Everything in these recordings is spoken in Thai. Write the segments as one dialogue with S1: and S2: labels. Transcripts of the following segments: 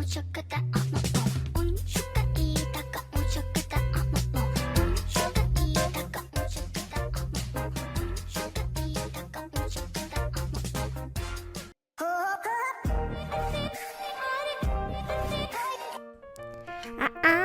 S1: おちょくだあももうんしゅかいたかおちょくだあ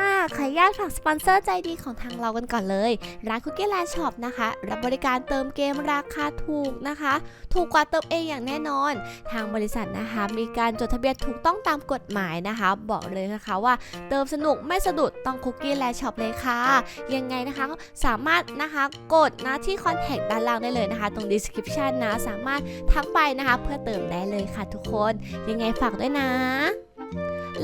S2: ญาตฝากสปอนเซอร์ใจดีของทางเรากันก่อนเลย ร้านคุกกี้แลนด์ช็อปนะคะ รับบริการเติมเกมราคาถูกนะคะ ถูกกว่าเติมเองอย่างแน่นอน ทางบริษัทนะคะ มีการจดทะเบียนถูกต้องตามกฎหมายนะคะ บอกเลยนะคะว่าเติมสนุกไม่สะดุดต้องคุกกี้แลนด์ช็อปเลยค่ะ ยังไงนะคะสามารถนะคะกดนะที่คอนแทคด้านล่างได้เลยนะคะ ตรง description นะสามารถทักไปนะคะ เพื่อเติมได้เลยค่ะทุกคน ยังไงฝากด้วยนะ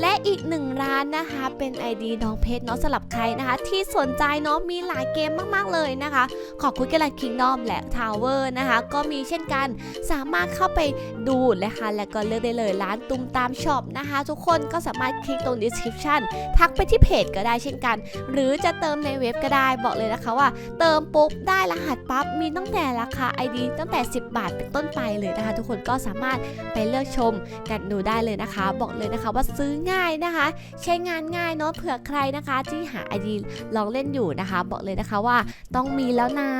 S2: และอีกหนึ่งร้านนะคะ เป็น ID น้องเพชรเนาะสำหรับใครนะคะ ที่สนใจเนาะมีหลายเกมมากๆเลยนะคะ ขอบคุณกันละคิงดอมและทาวเวอร์นะคะ ก็มีเช่นกันสามารถเข้าไปดูนะคะ แล้วก็เลือกได้เลยร้านตุ้มตามช็อปนะคะ ทุกคนก็สามารถคลิกตรง description ทักไปที่เพจก็ได้เช่นกัน หรือจะเติมในเว็บก็ได้บอกเลยนะคะว่า เติมปุ๊บได้รหัสปั๊บมีตั้งแต่ราคา ID ตั้งแต่ 10 บาทเป็นต้นไปเลยนะคะ ทุกคนก็สามารถไปเลือกชมกันดูได้เลยนะคะ บอกเลยนะคะว่าซื้อง่ายนะคะ ใช้งานง่ายเนาะเผื่อใครนะคะที่หา ID ลองเล่นอยู่นะคะ บอกเลยนะคะว่าต้องมีแล้วนะ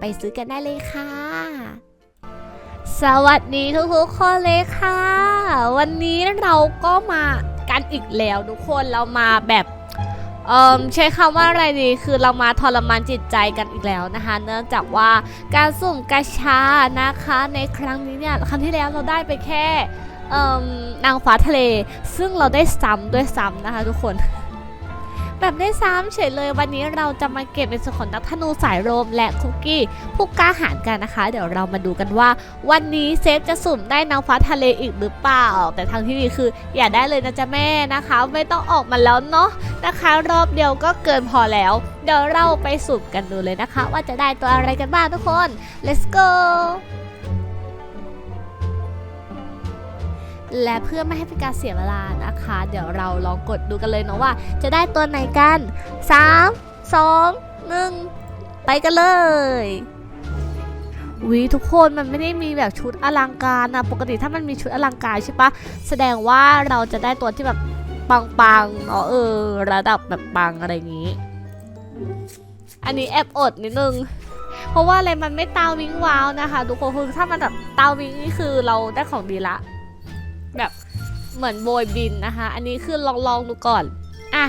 S2: ไปซื้อกันได้เลยค่ะ สวัสดีทุกๆคนเลยค่ะ วันนี้เราก็มากันอีกแล้วทุกคนเรามาแบบเอ่อใช้คำว่าอะไรดีคือเรามาทรมานจิตใจกันอีกแล้วนะคะ เนื่องจากว่าการสุ่มกาชานะคะ ในครั้งนี้เนี่ยครั้งที่แล้วเราได้ไปแค่ นางฟ้าทะเล ซึ่งเราได้ซ้ำด้วยซ้ำนะคะทุกคน แบบได้ซ้ำเฉยเลยวันนี้เราจะมาเก็บในส่วนของนักธนูสายโรมและคุกกี้ผู้กล้าหาญกันนะคะ เดี๋ยวเรามาดูกันว่า วันนี้เซฟจะสุ่มได้นางฟ้าทะเลอีกหรือเปล่า แต่ทางที่ดีคืออย่าได้เลยนะจ๊ะแม่นะคะ ไม่ต้องออกมาแล้วเนาะนะคะ รอบเดียวก็เกินพอแล้ว เดี๋ยวเราไปสุ่มกันดูเลยนะคะ ว่าจะได้ตัวอะไรกันบ้างทุกคน let's go และเพื่อไม่ให้เป็นการเสียเวลานะคะ เดี๋ยวเราลองกดดูกันเลยเนาะว่า จะได้ตัวไหนกัน 3 2 1 ไปกันเลยวิทุกคนมันไม่ได้มีแบบชุดอลังการนะปกติถ้ามันมีชุดอลังการใช่ปะแสดงว่าเราจะได้ตัวที่แบบปังๆเนาะเออ ระดับแบบปังอะไรอย่างนี้ อันนี้แอบอดนิดนึงเพราะว่าอะไรมันไม่ตาวิงว้าวนะคะทุกคนคือถ้ามันแบบตาวิงนี่คือเราได้ของดีละ แบบเหมือนโบยบินนะคะ อันนี้คือลองลองดูก่อน อะ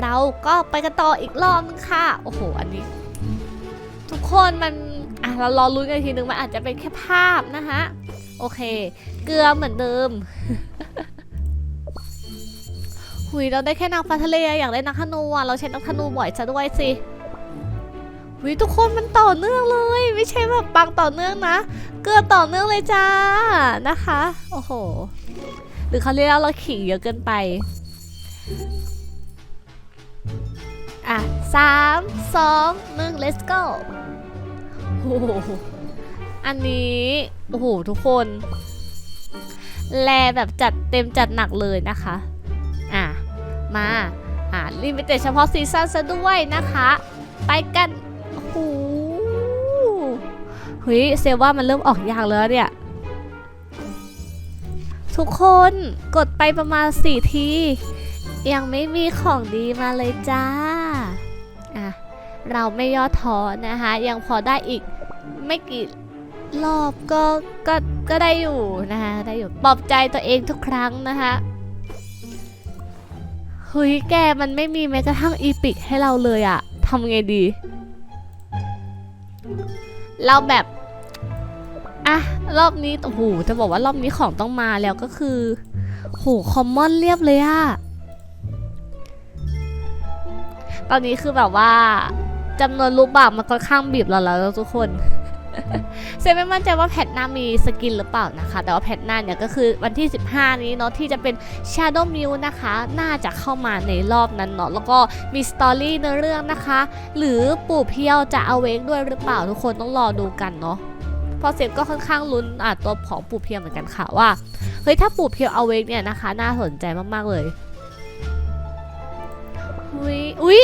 S2: เราก็ไปกันต่ออีกรอบนึงค่ะ โอ้โห อันนี้ ทุกคนมัน อะ เรารอลุ้นกันอีกทีนึง มันอาจจะเป็นแค่ภาพนะคะโอเค เกลือเหมือนเดิม หุยเราได้แค่นางฟ้าทะเลอยากได้นักธนูอะ เราใช้นักธนูบ่อยซะด้วยสิหุยทุกคนมันต่อเนื่องเลย ไม่ใช่แบบปังต่อเนื่องนะ เกลือต่อเนื่องเลยจ้านะคะ โอ้โหือเขาเรียกว่าเราขิงเยอะเกินไป อะสามสองหนึ่ง let's go โอ้โหอันนี้ โอ้โห ทุกคน แลแบบจัดเต็มจัดหนักเลยนะคะ อะ มาอะลิมิเต็ดเฉพาะซีซั่นซะด้วยนะคะ ไปกันโอ้โหเฮ้ยเซว่ามันเริ่มออกยากแล้วเนี่ย ทุกคน กดไปประมาณ4ที ยังไม่มีของดีมาเลยจ้าอะเราไม่ย่อท้อนะคะ ยังพอได้อีกไม่กี่รอบก็ก็ก็ได้อยู่นะคะได้อยู่ปลอบใจตัวเองทุกครั้งนะคะเฮ้ยแกมันไม่มีแม้กระทั่งอีพิกให้เราเลยอะทำไงดี เราแบบอะรอบนี้โอ้โหจะบอกว่ารอบนี้ของต้องมาแล้วก็คือ โหคอมมอนเรียบเลยอะตอนนี้คือแบบว่าจำนวนรูปแบบมันค่อนข้างบีบเราแล้วทุกคนเซนไม่มั่นใจว่าแพทหน้ามีสกินหรือเปล่านะคะ แต่ว่าแพทหน้าเนี่ยก็คือวันที่ 15 นี้เนาะที่จะเป็น Shadow m e w นะคะ น่าจะเข้ามาในรอบนั้นเนาะแล้วก็มีสตอรี่ในเรื่องนะคะ หรือปู่เพียวจะเอาเวกด้วยหรือเปล่าทุกคนต้องรอดูกันเนาะ พราะเซฟก็ค่อนข้างลุ้นอะตัวของปู่เพียวเหมือนกันค่ะว่าเฮ้ยถ้าปู่เพียวเอาเวกเนี่ยนะคะ น่าสนใจมากๆเลยอุ้ยอุ้ย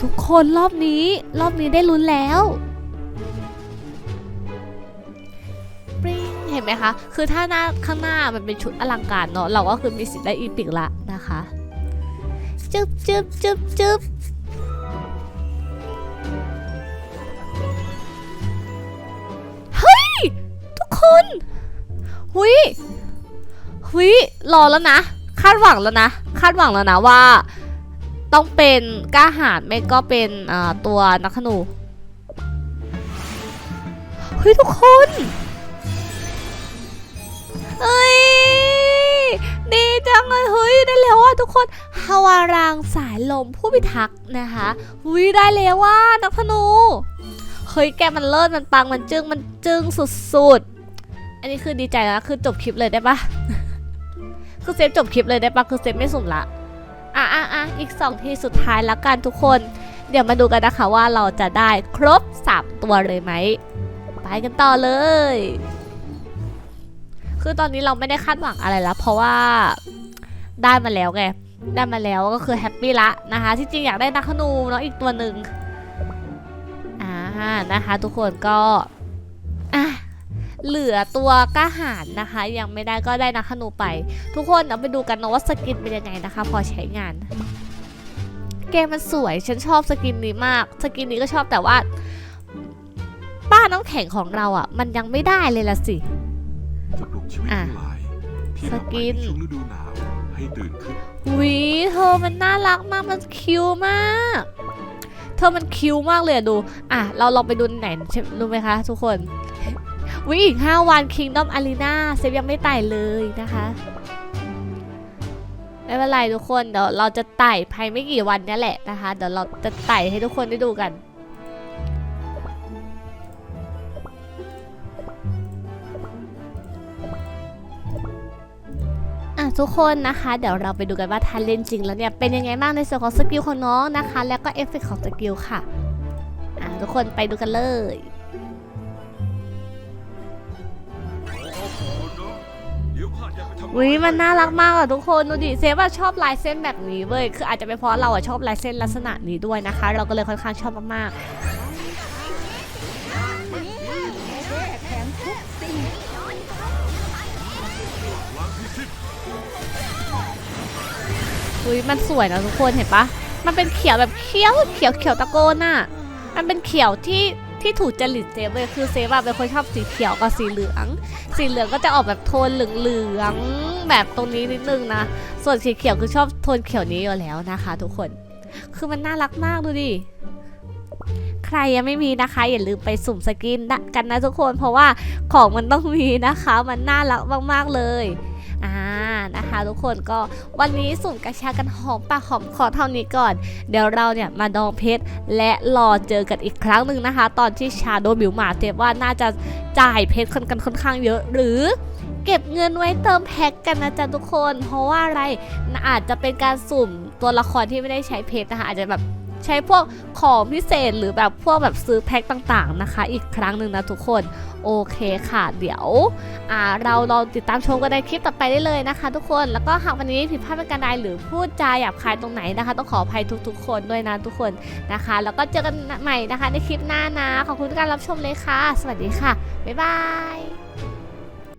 S2: ทุกคนรอบนี้รอบนี้ได้ลุ้นแล้วปริงเห็นไหมคะ คือถ้าหน้าข้างหน้ามันเป็นชุดอลังการเนาะเราก็คือมีสิทธิ์ได้อีพิกละนะคะ จึ๊บจึ๊บจึ๊บจึ๊บ รอแล้วนะ คาดหวังแล้วนะ คาดหวังแล้วนะว่า ต้องเป็นกล้าหาญไม่ก็เป็นตัวนักขนู เฮ้ยทุกคน เอ้ยดีจังเลยเฮ้ยได้แล้วว่าทุกคนฮาวารางสายลมผู้พิทักษ์นะคะหุยได้แล้วว่านักธนูเฮ้ยแกมันเลิศมันปังมันจึ้งมันจึ้งสุดๆ อันนี้คือดีใจแล้วคือจบคลิปเลยได้ปะ คือเซฟจบคลิปเลยได้ปะคือเซฟไม่สุ่มละอะอะอะอีกสองทีสุดท้ายแล้วกันทุกคน เดี๋ยวมาดูกันนะคะว่าเราจะได้ครบสามตัวเลยไหม ไปกันต่อเลย คือตอนนี้เราไม่ได้คาดหวังอะไรแล้ว เพราะว่าได้มาแล้วไง ได้มาแล้วก็คือแฮปปี้ละนะคะ ที่จริงอยากได้นักขนูเนาะอีกตัวหนึ่งอ่านะคะ ทุกคนก็อะ เหลือตัวกล้าหาญนะคะ ยังไม่ได้ก็ได้นักขนูไป ทุกคนเอาไปดูกันนะว่าสกินเป็นยังไงนะคะ พอใช้งาน เกมมันสวยฉันชอบสกินนี้มาก สกินนี้ก็ชอบแต่ว่า ป้าน้ำแข็งของเราอะ มันยังไม่ได้เลยละสิ
S3: จะปลุกชีวิต
S2: อะ
S3: ทั้งหลายที่
S2: ส
S3: หลับ
S2: กิ
S3: ไป
S2: น
S3: ในช่วงฤดูหนาวให้ตื่นขึ้น
S2: วิเธอมันน่ารักมากมันคิวมากเธอมันคิวมากเลยอะดู อะ เราลองไปดูไหนใช่รู้ไหมคะ ทุกคน วิอีก 5 วัน Kingdom Arena เซฟยังไม่ไต่เลยนะคะ ไม่เป็นไรทุกคนเดี๋ยวเราจะไต่ภายไม่กี่วันนี้แหละนะคะ เดี๋ยวเราจะไต่ให้ทุกคนได้ดูกันอะทุกคนนะคะเดี๋ยวเราไปดูกันว่าทันเล่นจริงแล้วเนี่ยเป็นยังไงบ้างในส่วนของสกิลของน้องนะคะ แล้วก็เอฟเฟกต์ของสกิลค่ะ อะทุกคนไปดูกันเลย วิมันน่ารักมากอะทุกคนดูดิเซฟว่าชอบลายเส้นแบบนี้เว้ยคืออาจจะเป็นเพราะเราอะชอบลายเส้นลักษณะนี้ด้วยนะคะ เราก็เลยค่อนข้างชอบมากๆอุ้ยมันสวยนะทุกคนเห็นปะมันเป็นเขียวแบบเขียวเขียวเขียวตะโกนน่ะมันเป็นเขียวที่ ที่ถูกจริตเซฟเลยคือเซฟอะเป็นคนชอบสีเขียวกับสีเหลือง สีเหลืองก็จะออกแบบโทนเหลืองๆแบบตรงนี้นิดนึงนะ ส่วนสีเขียวคือชอบโทนเขียวนี้อยู่แล้วนะคะ ทุกคน คือมันน่ารักมากดูดิใครยังไม่มีนะคะ อย่าลืมไปสุ่มสกินกันนะทุกคน เพราะว่าของมันต้องมีนะคะ มันน่ารักมากๆเลย นะคะ ทุกคนก็วันนี้สุ่มกระชากันหอมปากหอมคอเท่านี้ก่อน เดี๋ยวเราเนี่ยมาดองเพชรและรอเจอกันอีกครั้งหนึ่งนะคะ ตอนที่ชาโดบิวมาเทปว่าน่าจะจ่ายเพชรคนกันค่อนข้างเยอะหรือเก็บเงินไว้เติมแพ็กกันนะจ๊ะทุกคน เพราะว่าอะไรอาจจะเป็นการสุ่มตัวละครที่ไม่ได้ใช้เพชรนะคะอาจจะแบบ ใช้พวกของพิเศษหรือแบบพวกแบบซื้อแพ็คต่างๆนะคะ อีกครั้งหนึ่งนะทุกคนโอเคค่ะ เดี๋ยวเราลองติดตามชมกันในคลิปต่อไปได้เลยนะคะ ทุกคนแล้วก็หากวันนี้ผิดพลาดประการใดหรือพูดจาหยาบคายตรงไหนนะคะ ต้องขออภัยทุกๆ คนด้วยนะทุกคนนะคะ แล้วก็เจอกันใหม่นะคะในคลิปหน้านะขอบคุณทุกการรับชมเลยค่ะ สวัสดีค่ะบ๊ายบาย